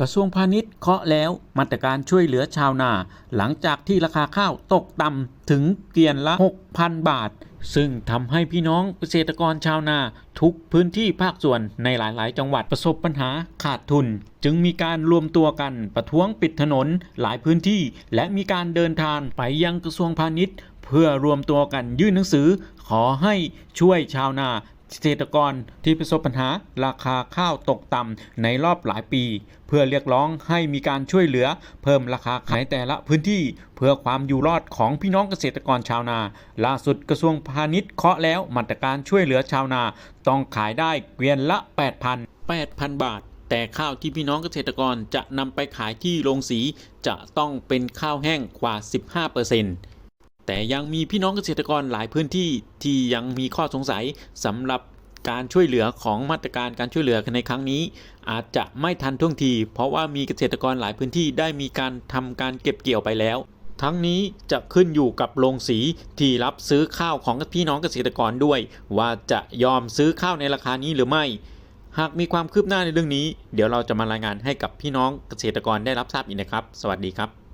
กระทรวงพาณิชย์เคาะแล้วมาตรการช่วยเหลือชาวนา หลังจากที่ราคาข้าวตกต่ำถึงเกวียนละ 6,000 บาท ซึ่งทำให้พี่น้องเกษตรกรชาวนาทุกพื้นที่ภาคส่วนในหลาย ๆ จังหวัดประสบปัญหาขาดทุน จึงมีการรวมตัวกันประท้วงปิดถนนหลายพื้นที่ และมีการเดินทางไปยังกระทรวงพาณิชย์ เพื่อรวมตัวกันยื่นหนังสือ ขอให้ช่วยชาวนา เกษตรกรที่ประสบปัญหาราคาข้าวตกต่ำในรอบหลายปี เพื่อเรียกร้องให้มีการช่วยเหลือ เพิ่มราคาขายแต่ละพื้นที่ เพื่อความอยู่รอดของพี่น้องเกษตรกรชาวนา ล่าสุดกระทรวงพาณิชย์เคาะแล้วมาตรการช่วยเหลือชาวนา ต้องขายได้เกวียนละ 8,000 8,000 บาทแต่ข้าวที่พี่น้องเกษตรกรจะนำไปขายที่โรงสีจะต้องเป็นข้าวแห้งกว่า 15% แต่ยังมีพี่น้องเกษตรกรหลายพื้นที่ที่ยังมีข้อสงสัยสำหรับการช่วยเหลือของมาตรการการช่วยเหลือในครั้งนี้ อาจจะไม่ทันท่วงที เพราะว่ามีเกษตรกรหลายพื้นที่ได้มีการทำการเก็บเกี่ยวไปแล้ว ทั้งนี้จะขึ้นอยู่กับโรงสีที่รับซื้อข้าวของพี่น้องเกษตรกรด้วย ว่าจะยอมซื้อข้าวในราคานี้หรือไม่ หากมีความคืบหน้าในเรื่องนี้ เดี๋ยวเราจะมารายงานให้กับพี่น้องเกษตรกรได้รับทราบอีกนะครับ สวัสดีครับ